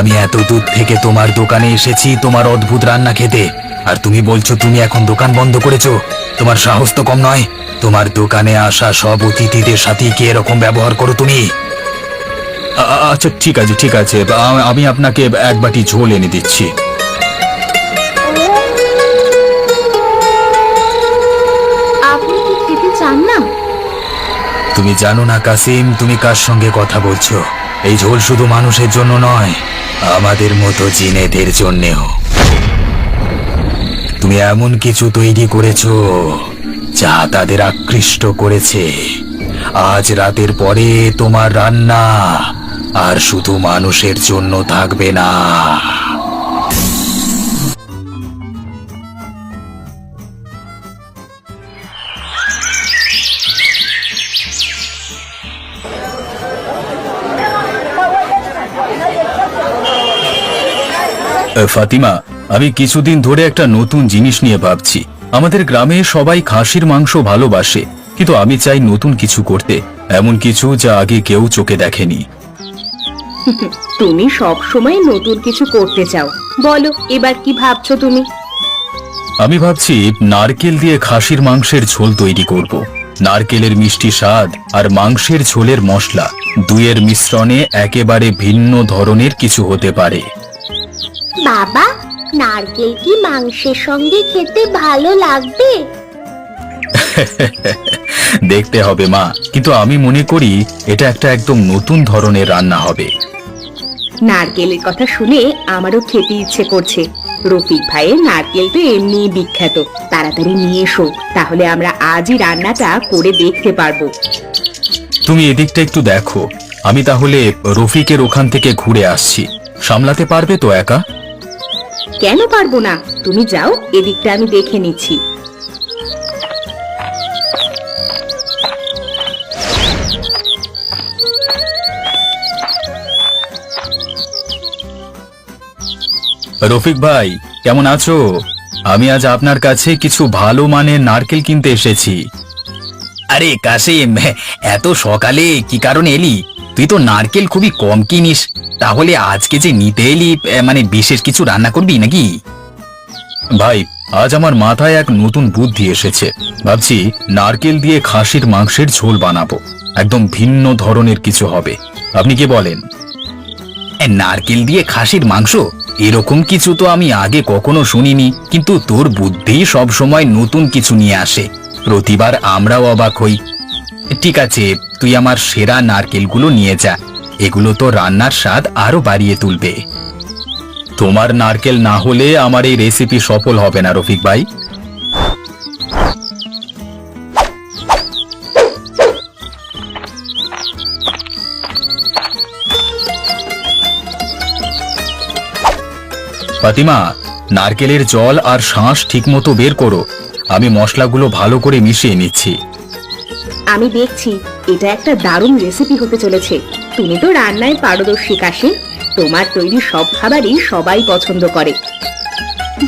আমি এত দূর থেকে তোমার দোকানে এসেছি তোমার অদ্ভুত রান্না খেতে। আর তুমি বলছো তুমি এখন দোকান বন্ধ করেছ। তোমার সাহস তো কম নয়। তোমার দোকানে আসা সব অতিথিদের সাথে কি এরকম ব্যবহার করো তুমি? আচ্ছা ঠিক আছে ঠিক আছে। আমি আপনাকে এক বাটি ঝোল এনে দিচ্ছি। আপনি কি খেতে চান না? তুমি জানো না কাসিম তুমি কার সঙ্গে কথা বলছো? এই ঝোল শুধু মানুষের জন্য নয়। আমাদের মতো জিনেদের জন্যেও। তুমি এমন কিছু তৈরি করেছ যা তাদের আকৃষ্ট করেছে। আজ রাতের পরে তোমার রান্না আর শুধু মানুষের জন্য থাকবে না। ফাতিমা আমি কিছুদিন ধরে একটা নতুন জিনিস নিয়ে ভাবছি। আমাদের গ্রামে সবাই খাসির মাংস ভালোবাসে কিন্তু আমি চাই নতুন কিছু করতে এমন কিছু যা আগে কেউ চোখে দেখেনি। তুমি সব সময় নতুন কিছু করতে চাও। বলো এবার কি ভাবছ তুমি? আমি ভাবছি নারকেল দিয়ে খাসির মাংসের ঝোল তৈরি করব। নারকেলের মিষ্টি স্বাদ আর মাংসের ঝোলের মশলা দুইয়ের মিশ্রণে একেবারে ভিন্ন ধরনের কিছু হতে পারে। বাবা নারকেল কি মাংসের সঙ্গে খেতে ভালো লাগবে? দেখতে হবে মা কিন্তু আমি মনে করি এটা একটা একদম নতুন ধরনের রান্না হবে। নারকেলের কথা শুনে আমারও খেতে ইচ্ছে করছে। রফিক ভাইয়ের নারকেল তো এমনিই বিখ্যাত। তাড়াতাড়ি নিয়ে এসো তাহলে আমরা আজই রান্নাটা করে দেখতে পারব। তুমি এদিকটা একটু দেখো। আমি তাহলে রফিকের ওখান থেকে ঘুরে আসছি। সামলাতে পারবে তো একা? কেন পারব না? তুমি যাও এদিকটা আমি দেখে নিচ্ছি। রফিক ভাই কেমন আছো? আমি আজ আপনার কাছে কিছু ভালো মানের নারকেল কিনতে এসেছি। আরে কাসিম এত সকালে কি কারণে এলি? তুই তো নারকেল খুবই কম কিনিস। তাহলে আজকে যে নিতে এলি মানে বিশেষ কিছু রান্না করবি নাকি? ভাই, আজ আমার মাথায় এক নতুন বুদ্ধি এসেছে। ভাবছি নারকেল দিয়ে খাসির মাংসের ঝোল বানাবো। একদম ভিন্ন ধরনের কিছু হবে। আপনি কি বলেন? নারকেল দিয়ে খাসির মাংস? এরকম কিছু তো আমি আগে কখনো শুনিনি। কিন্তু তোর বুদ্ধি সব সময় নতুন কিছু নিয়ে আসে। প্রতিবার আমরাও অবাক হই। ঠিক আছে, তুই আমার সেরা নারকেলগুলো নিয়ে যা। এগুলো তো রান্নার স্বাদ আরও বাড়িয়ে তুলবে। তোমার নারকেল না হলে আমার এই রেসিপি সফল হবে না, রফিক ভাই। ফাতিমা, নারকেলের জল আর শাঁস ঠিকমতো বের করো। আমি মশলাগুলো ভালো করে মিশিয়ে নিচ্ছি। আমি দেখছি এটা একটা দারুণ রেসিপি হতে চলেছে। তুমি তো রান্নায় পারদর্শী কাশি। তোমার তৈরি সব খাবারই সবাই পছন্দ করে।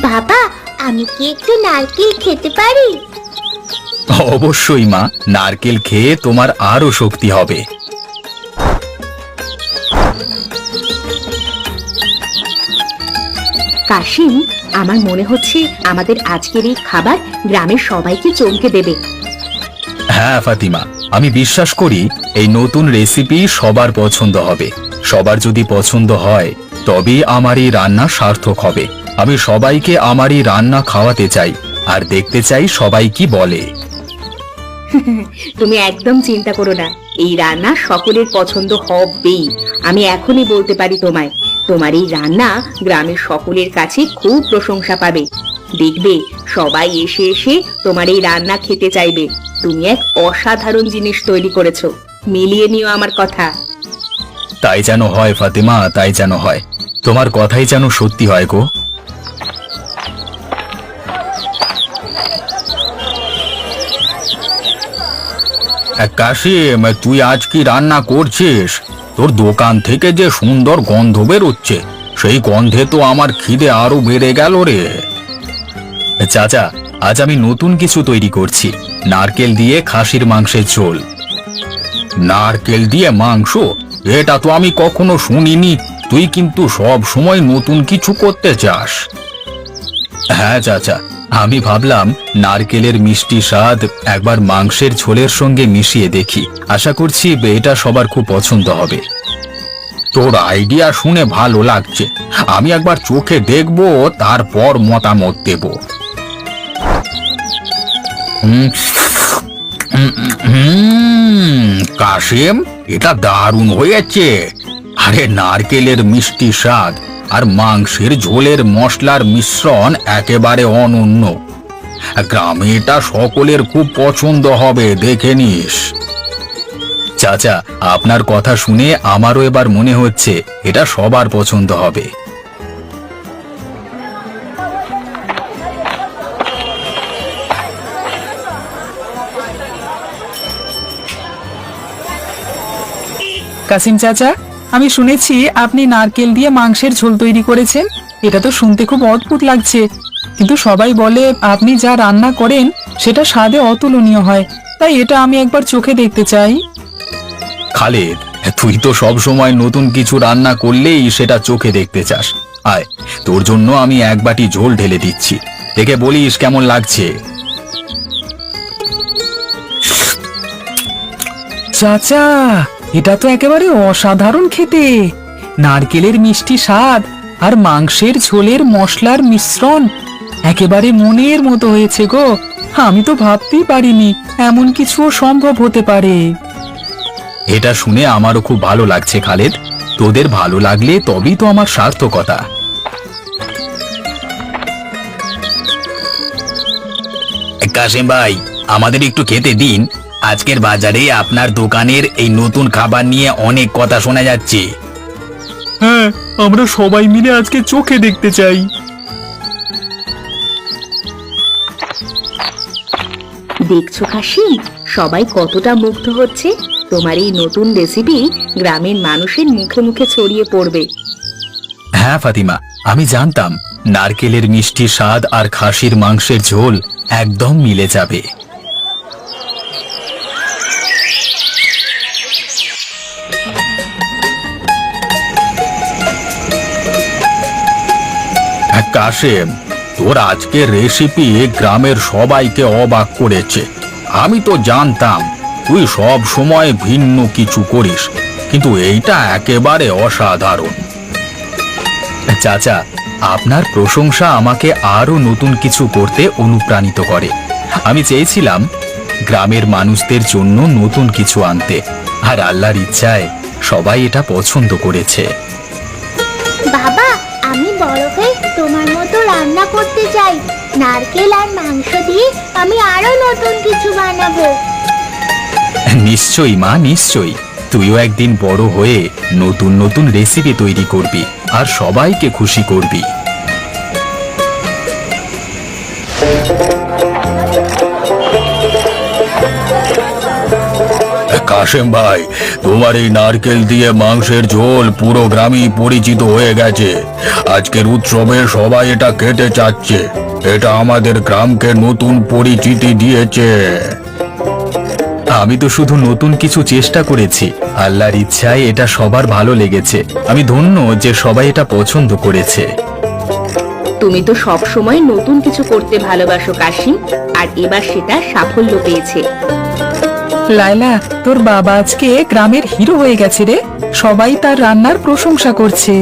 বাবা আমি কি একটু নারকেল খেতে পারি? অবশ্যই মা নারকেল খেয়ে তোমার আরও শক্তি হবে। কাশিম আমার মনে হচ্ছে আমাদের আজকের এই খাবার গ্রামের সবাইকে চমকে দেবে। হ্যাঁ ফাতিমা, আমি বিশ্বাস করি এই নতুন রেসিপি সবার পছন্দ হবে। সবার যদি পছন্দ হয়, তবেই আমার এই রান্না সার্থক হবে। আমি সবাইকে আমার এই রান্না খাওয়াতে চাই, আর দেখতে চাই সবাই কি বলে। তুমি একদম চিন্তা করো না, এই রান্না সকলের পছন্দ হবেই। আমি এখনই বলতে পারি তোমায় তোমার এই রান্না গ্রামের সকলের কাছে খুব প্রশংসা পাবে। দেখবে, সবাই এসে এসে তোমার এই রান্না খেতে চাইবে। তুমি এক অসাধারণ জিনিস তৈরি করেছ। মিলিয়ে নিও আমার কথা। তাই যেন হয়, ফাতিমা, তাই যেন হয়। তোমার কথাই যেন সত্যি হয় গো। কাশিম, তুই আজ কি রান্না করছিস? তোর দোকান থেকে যে সুন্দর গন্ধ বেরোচ্ছে, সেই গন্ধে তো আমার খিদে আরও বেড়ে গেল রে। চাচা, আজ আমি নতুন কিছু তৈরি করছি, নারকেল দিয়ে খাসির মাংসের ঝোল। নারকেল দিয়ে মাংস? এটা তো আমি কখনো শুনিনি, তুই কিন্তু সব সময় নতুন কিছু করতে চাস। হ্যাঁ চাচা আমি ভাবলাম নারকেলের মিষ্টি স্বাদ একবার মাংসের ঝোলের সঙ্গে মিশিয়ে দেখি। আশা করছি এটা সবার খুব পছন্দ হবে। তোর আইডিয়া শুনে ভালো লাগছে। আমি একবার চোখে দেখব, তারপর মতামত দেব। কাশেম, এটা দারুণ হয়েছে। আরে নারকেলের মিষ্টি স্বাদ। আর মাংসের ঝোলের মশলার মিশ্রণ একেবারে অনন্য। গ্রামে এটা সকলের খুব পছন্দ হবে, দেখে নিস। চাচা, আপনার কথা শুনে আমারও এবার মনে হচ্ছে এটা সবার পছন্দ হবে। কাসিম চাচা? আমি শুনেছি আপনি নারকেল দিয়ে মাংসের ঝোল তৈরি করেছেন। এটা তো শুনতে খুব অদ্ভুত লাগছে। কিন্তু সবাই বলে আপনি যা রান্না করেন সেটা স্বাদে অতুলনীয় হয়। তাই এটা আমি একবার চোখে দেখতে চাই। খালেদ তুই তো সব সময় নতুন কিছু রান্না করলেই সেটা চোখে দেখতে চাস। আয় তোর জন্য আমি এক বাটি ঝোল ঢেলে দিচ্ছি। দেখে বলিস কেমন লাগছে? চাচা এটা তো একেবারে অসাধারণ খেতে। নারকেলের মিষ্টি স্বাদ আর মাংসের ঝোলের মশলার মিশ্রণ একেবারে মনের মতো হয়েছে গো। আমি তো ভাবতেই পারিনি এমন কিছুও সম্ভব হতে পারে। এটা শুনে আমারও খুব ভালো লাগছে খালেদ। তোদের ভালো লাগলে তবেই তো আমার সার্থকতা। কাশিম ভাই, আমাদের একটু খেতে দিন। আজকের বাজারে আপনার দোকানের এই নতুন খাবার নিয়ে অনেক কথা শোনা যাচ্ছে। হ্যাঁ আমরা সবাই মিলে আজকে চোখে দেখতে চাই। দেখছ কাশিম সবাই কতটা মুগ্ধ হচ্ছে? তোমার এই নতুন রেসিপি গ্রামের মানুষের মুখে মুখে ছড়িয়ে পড়বে। হ্যাঁ ফাতিমা আমি জানতাম নারকেলের মিষ্টি স্বাদ আর খাসির মাংসের ঝোল একদম মিলে যাবে। কাশেম তোর আজকের রেসিপি গ্রামের সবাইকে অবাক করেছে। আমি তো জানতাম, তুই সব সময় ভিন্ন কিছু করিস, কিন্তু এইটা একেবারে অসাধারণ। চাচা, আপনার প্রশংসা আমাকে আরও নতুন কিছু করতে অনুপ্রাণিত করে। আমি চেয়েছিলাম গ্রামের মানুষদের জন্য নতুন কিছু আনতে, আর আল্লাহর ইচ্ছায় সবাই এটা পছন্দ করেছে। বাবা, আমি বড় হয়ে তোমার মতো রান্না করতে চাই। নারকেল আর মাংস দিয়ে আমি আরও নতুন কিছু বানাবো। নিশ্চয়ই মা, নিশ্চয়ই। তুইও একদিন বড় হয়ে নতুন নতুন রেসিপি তৈরি করবি আর সবাইকে খুশি করবি। কাশেম ভাই তোমার এই নারকেল দিয়ে মাংসের ঝোল পুরো গ্রামই পরিচিত হয়ে গেছে। আজকের উৎসবে সবাই এটা খেতে চাচ্ছে। এটা আমাদের গ্রামকে নতুন পরিচিতি দিয়েছে। আমি তো শুধু নতুন কিছু চেষ্টা করেছি। আল্লাহর ইচ্ছায় এটা সবার ভালো লেগেছে। আমি ধন্য যে সবাই এটা পছন্দ করেছে। তুমি তো সব সময় নতুন কিছু করতে ভালোবাসো কাশিম। আর এবার সেটা সাফল্য পেয়েছে। লায়লা তোর বাবা আজকে গ্রামের হিরো হয়ে গেছে রে। সবাই তার রান্নার প্রশংসা করছে।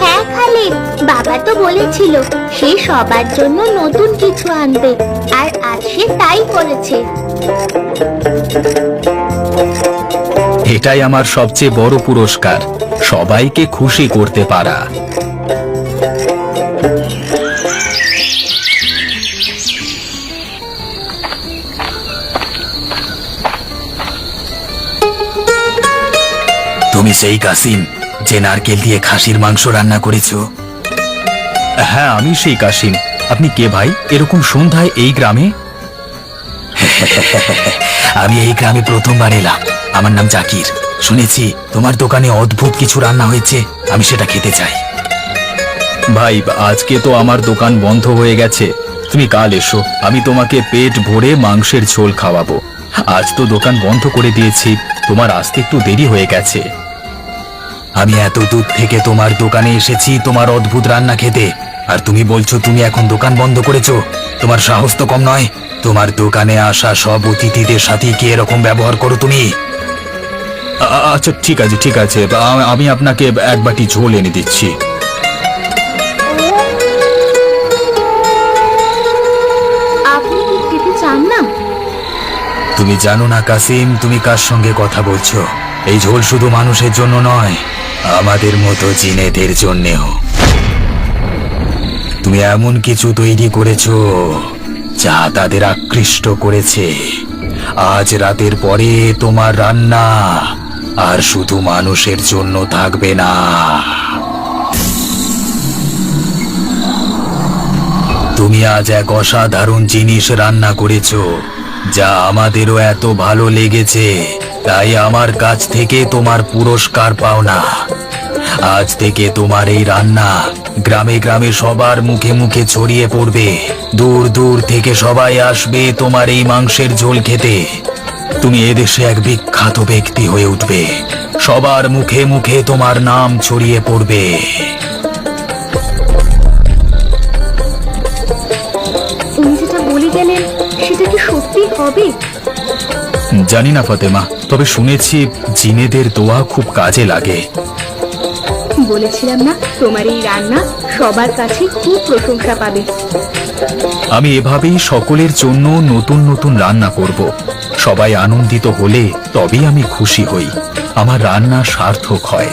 হ্যাঁ খালিদ বাবা তো বলেছিল সে সবার জন্য নতুন কিছু আনবে আর আজ সে তাই করেছে। এটাই আমার সবচেয়ে বড় পুরস্কার সবাইকে খুশি করতে পারা। সেই কাসিম যে নারকেল দিয়ে খাসির মাংস রান্না করেছ। হ্যাঁ আমি সেই কাসিম। আপনি কে ভাই? এরকম সন্ধ্যায় এই গ্রামে? আমি এই গ্রামে প্রথমবার এলাম। আমার নাম জাকির। শুনেছি তোমার দোকানে অদ্ভুত কিছু রান্না হয়েছে আমি সেটা খেতে চাই। ভাই আজকে তো আমার দোকান বন্ধ হয়ে গেছে। তুমি কাল এসো আমি তোমাকে পেট ভরে মাংসের ঝোল খাওয়াবো। আজ তো দোকান বন্ধ করে দিয়েছি তোমার আসতে একটু দেরি হয়ে গেছে। আমি এত দূর থেকে তোমার দোকানে এসেছি তোমার অদ্ভুত রান্না খেতে। আর তুমি বলছো তুমি এখন দোকান বন্ধ করেছ। তোমার সাহস তো কম নয়। তোমার দোকানে আসা সব অতিথিদের সাথে কি এরকম ব্যবহার করো তুমি? আচ্ছা ঠিক আছে ঠিক আছে। আমি আপনাকে এক বাটি ঝোল এনে দিচ্ছি। তুমি জানো না কাসিম তুমি কার সঙ্গে কথা বলছো? এই ঝোল শুধু মানুষের জন্য নয়। আমাদের মতো জিনেদের জন্যেও। তুমি এমন কিছু তৈরি করেছ যা তাদের আকৃষ্ট করেছে। আজ রাতের পরে তোমার রান্না আর শুধু মানুষের জন্য থাকবে না। তুমি আজ এক অসাধারণ জিনিস রান্না করেছ যা আমাদেরও এত ভালো লেগেছে। তাই আমার কাছ থেকে তোমার পুরস্কার পাও না। আজ থেকে তোমার এই রান্না গ্রামে গ্রামে সবার মুখে মুখে ছড়িয়ে পড়বে। দূর দূর থেকে সবাই আসবে তোমার এই মাংসের ঝোল খেতে। তুমি এদেশে এক বিখ্যাত ব্যক্তি হয়ে উঠবে। সবার মুখে মুখে তোমার নাম ছড়িয়ে পড়বে। সেটা কি সত্যি হবে? জানি না ফতেমা। তবে শুনেছি জিনেদের দোয়া খুব কাজে লাগে। বলেছিলাম না তোমার এই রান্না সবার কাছে খুব প্রশংসা পাবে। আমি এভাবেই সকলের জন্য নতুন নতুন রান্না করব। সবাই আনন্দিত হলে তবেই আমি খুশি হই। আমার রান্না সার্থক হয়।